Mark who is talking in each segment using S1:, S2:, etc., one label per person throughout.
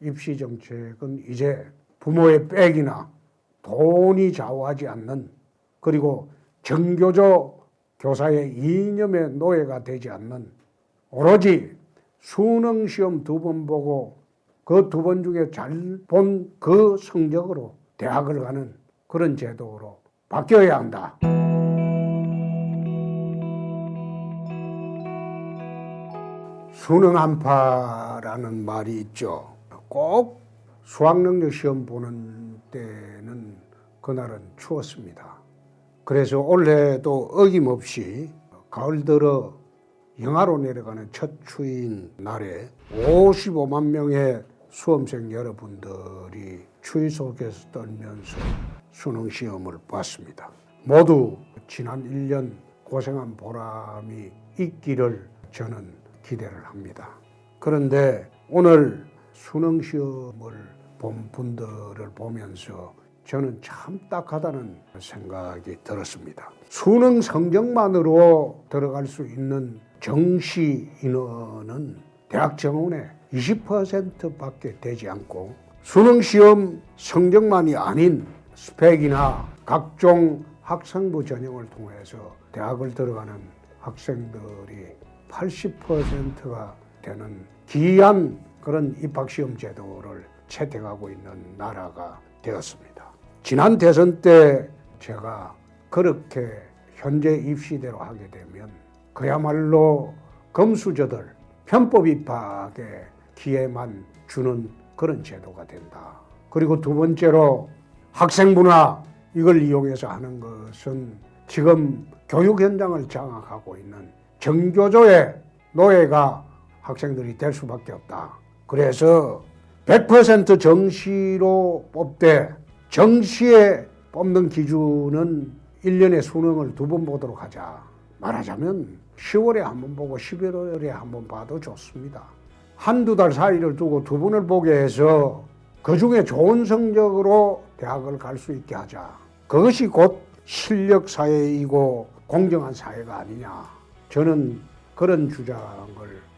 S1: 입시 정책은 이제 부모의 백이나 돈이 좌우하지 않는 그리고 정교조 교사의 이념의 노예가 되지 않는 오로지 수능 시험 두 번 보고 그 두 번 중에 잘 본 그 성적으로 대학을 가는 그런 제도로 바뀌어야 한다. 수능 한파라는 말이 있죠. 꼭 수학능력 시험 보는 때는 그날은 추웠습니다. 그래서 올해도 어김없이 가을 들어 영하로 내려가는 첫 추위인 날에 55만 명의 수험생 여러분들이 추위 속에서 떨면서 수능 시험을 봤습니다. 모두 지난 1년 고생한 보람이 있기를 저는 기대를 합니다. 그런데 오늘 수능 시험을 본 분들을 보면서 저는 참 딱하다는 생각이 들었습니다. 수능 성적만으로 들어갈 수 있는 정시 인원은 대학 정원의 20%밖에 되지 않고 수능 시험 성적만이 아닌 스펙이나 각종 학생부 전형을 통해서 대학을 들어가는 학생들이 80%가 되는 기이한 그런 입학시험 제도를 채택하고 있는 나라가 되었습니다. 지난 대선 때 제가 그렇게 현재 입시대로 하게 되면 그야말로 금수저들 편법 입학의 기회만 주는 그런 제도가 된다. 그리고 두 번째로 학생부나 이걸 이용해서 하는 것은 지금 교육 현장을 장악하고 있는 정교조의 노예가 학생들이 될 수밖에 없다. 그래서 100% 정시로 뽑되 정시에 뽑는 기준은 1년에 수능을 두 번 보도록 하자. 말하자면 10월에 한 번 보고 11월에 한 번 봐도 좋습니다. 한두 달 사이를 두고 두 번을 보게 해서 그 중에 좋은 성적으로 대학을 갈 수 있게 하자. 그것이 곧 실력 사회이고 공정한 사회가 아니냐. 저는 그런 주장을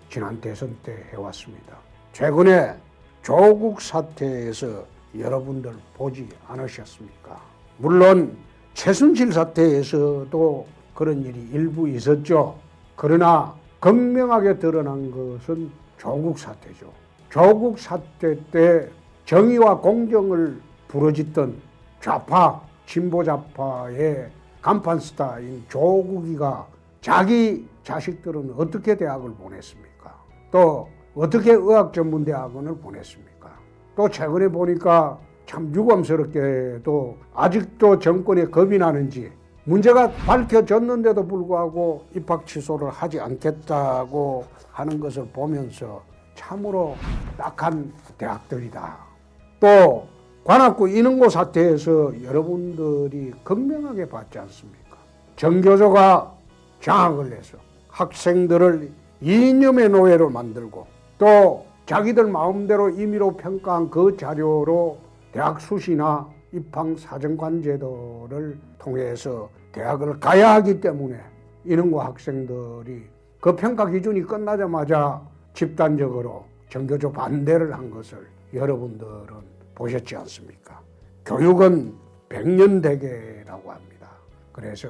S1: 지난 대선 때 해왔습니다. 최근에 조국 사태에서 여러분들 보지 않으셨습니까? 물론 최순실 사태에서도 그런 일이 일부 있었죠. 그러나 극명하게 드러난 것은 조국 사태죠. 조국 사태 때 정의와 공정을 부러짓던 좌파, 진보 좌파의 간판 스타인 조국이가 자기 자식들은 어떻게 대학을 보냈습니까? 또 어떻게 의학 전문 대학원을 보냈습니까? 또 최근에 보니까 참 유감스럽게도 아직도 정권에 겁이 나는지 문제가 밝혀졌는데도 불구하고 입학 취소를 하지 않겠다고 하는 것을 보면서 참으로 딱한 대학들이다. 또 관악구 인흥고 사태에서 여러분들이 극명하게 봤지 않습니까? 정교조가 장악을 해서 학생들을 이념의 노예로 만들고 또 자기들 마음대로 임의로 평가한 그 자료로 대학 수시나 입학 사정관 제도를 통해서 대학을 가야 하기 때문에 이능고 학생들이 그 평가 기준이 끝나자마자 집단적으로 정교조 반대를 한 것을 여러분들은 보셨지 않습니까? 교육은 백년대계라고 합니다. 그래서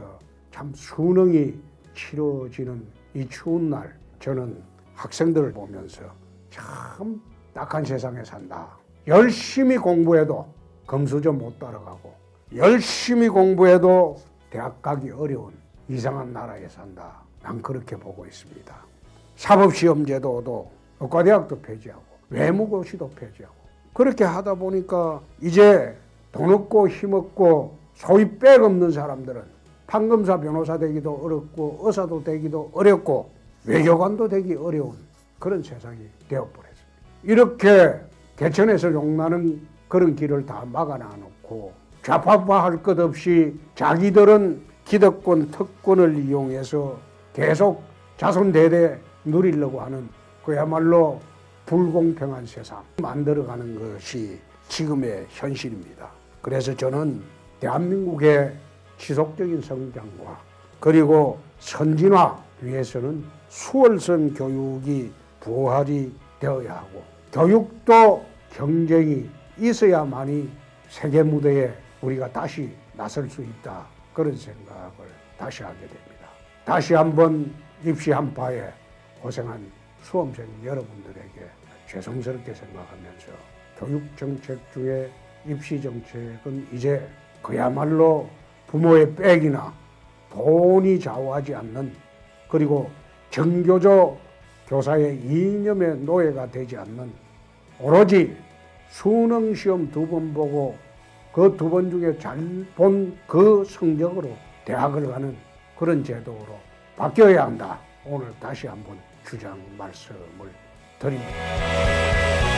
S1: 참 수능이 치러지는 이 추운 날 저는 학생들을 보면서 참 딱한 세상에 산다. 열심히 공부해도 금수저 못 따라가고 열심히 공부해도 대학 가기 어려운 이상한 나라에 산다. 난 그렇게 보고 있습니다. 사법시험제도도 의과대학도 폐지하고 외무고시도 폐지하고 그렇게 하다 보니까 이제 돈 없고 힘 없고 소위 백 없는 사람들은 판검사 변호사 되기도 어렵고 의사도 되기도 어렵고 외교관도 되기 어려운 그런 세상이 되어버렸습니다. 이렇게 개천에서 용나는 그런 길을 다 막아놔놓고 좌파화할 것 없이 자기들은 기득권, 특권을 이용해서 계속 자손대대 누리려고 하는 그야말로 불공평한 세상 만들어가는 것이 지금의 현실입니다. 그래서 저는 대한민국의 지속적인 성장과 그리고 선진화 위해서는 수월성 교육이 부활이 되어야 하고 교육도 경쟁이 있어야만이 세계 무대에 우리가 다시 나설 수 있다. 그런 생각을 다시 하게 됩니다. 다시 한번 입시 한파에 고생한 수험생 여러분들에게 죄송스럽게 생각하면서 교육 정책 중에 입시 정책은 이제 그야말로 부모의 백이나 돈이 좌우하지 않는 그리고 정교조 교사의 이념의 노예가 되지 않는 오로지 수능 시험 두 번 보고 그 두 번 중에 잘 본 그 성적으로 대학을 가는 그런 제도로 바뀌어야 한다. 오늘 다시 한번 주장 말씀을 드립니다.